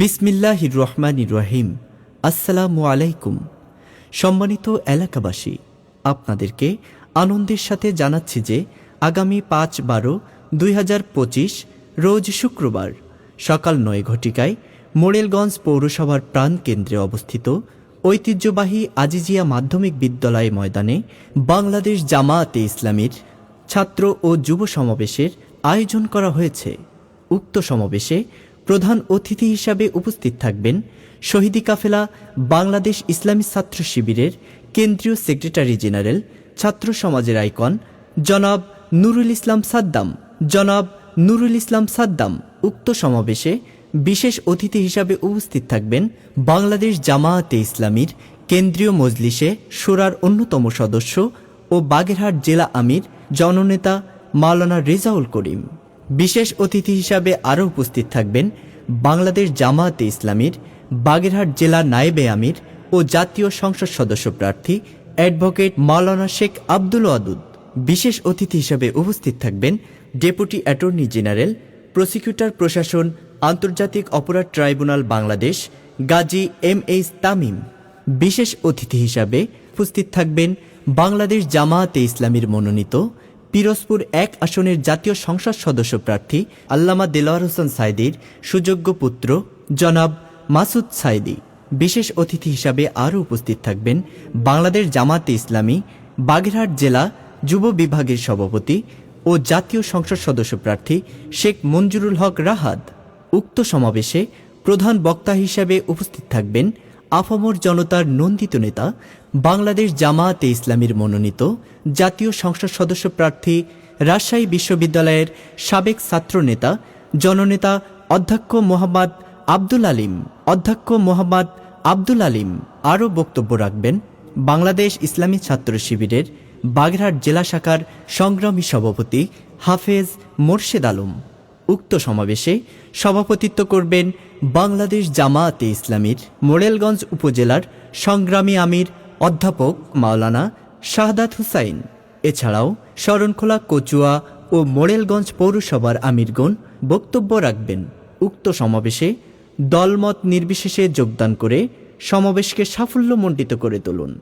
বিসমিল্লাহির রহমানির রহিম। আসসালামু আলাইকুম। সম্মানিত এলাকাবাসী, আপনাদেরকে আনন্দের সাথে জানাচ্ছি যে আগামী পাঁচ বারো দুই রোজ শুক্রবার সকাল নয় ঘটিকায় মোড়েলগঞ্জ পৌরসভার প্রাণকেন্দ্রে অবস্থিত ঐতিহ্যবাহী আজিজিয়া মাধ্যমিক বিদ্যালয় ময়দানে বাংলাদেশ জামায়াতে ইসলামীর ছাত্র ও যুব সমাবেশের আয়োজন করা হয়েছে। উক্ত সমাবেশে প্রধান অতিথি হিসাবে উপস্থিত থাকবেন শহীদি কাফেলা বাংলাদেশ ইসলামী ছাত্র শিবিরের কেন্দ্রীয় সেক্রেটারি জেনারেল, ছাত্র সমাজের আইকন, জনাব নুরুল ইসলাম সাদ্দাম। জনাব নুরুল ইসলাম সাদ্দাম উক্ত সমাবেশে বিশেষ অতিথি হিসাবে উপস্থিত থাকবেন বাংলাদেশ জামায়াতে ইসলামীর কেন্দ্রীয় মজলিসে সুরার অন্যতম সদস্য ও বাগেরহাট জেলা আমির জননেতা মাওলানা রেজাউল করিম। বিশেষ অতিথি হিসাবে আরও উপস্থিত থাকবেন বাংলাদেশ জামায়াতে ইসলামীর, বাগেরহাট জেলা নায়েবে আমির ও জাতীয় সংসদ সদস্য প্রার্থী অ্যাডভোকেট মাওলানা শেখ আব্দুল ওয়াদুদ। বিশেষ অতিথি হিসাবে উপস্থিত থাকবেন ডেপুটি অ্যাটর্নি জেনারেল, প্রসিকিউটর প্রশাসন, আন্তর্জাতিক অপরাধ tribunal Bangladesh, Gazi M H Tamim. বিশেষ অতিথি হিসাবে উপস্থিত থাকবেন বাংলাদেশ জামায়াতে ইসলামীর মনোনীত পিরোজপুর এক আসনের জাতীয় সংসদ সদস্য প্রার্থী আল্লামা দেলোয়ার হোসেন সাইদির সুযোগ্য পুত্র জনাব মাসুদ সাইদি। বিশেষ অতিথি হিসাবে আরও উপস্থিত থাকবেন বাংলাদেশ জামাতে ইসলামী, বাগেরহাট জেলা যুব বিভাগের সভাপতি ও জাতীয় সংসদ সদস্য প্রার্থী শেখ মঞ্জুরুল হক রাহাত। উক্ত সমাবেশে প্রধান বক্তা হিসাবে উপস্থিত থাকবেন আফামর জনতার নন্দিত নেতা, বাংলাদেশ জামায়াতে ইসলামীর মনোনীত জাতীয় সংসদ সদস্য প্রার্থী, রাজশাহী বিশ্ববিদ্যালয়ের সাবেক ছাত্রনেতা জননেতা অধ্যক্ষ মোহাম্মদ আব্দুল আলিম। অধ্যক্ষ মোহাম্মদ আব্দুল আলিম আরও বক্তব্য রাখবেন, বাংলাদেশ ইসলামী ছাত্র শিবিরের বাগেরহাট জেলা শাখার সংগ্রামী সভাপতি হাফেজ মোর্শেদ আলম। উক্ত সমাবেশে সভাপতিত্ব করবেন বাংলাদেশ জামায়াতে ইসলামীর মোড়েলগঞ্জ উপজেলার সংগ্রামী আমির অধ্যাপক মাওলানা শাহাদাত হুসাইন। এছাড়াও শরণখোলা, কচুয়া ও মোড়েলগঞ্জ পৌরসভার আমিরগণ বক্তব্য রাখবেন। উক্ত সমাবেশে দলমত নির্বিশেষে যোগদান করে সমাবেশকে সাফল্যমণ্ডিত করে তুলুন।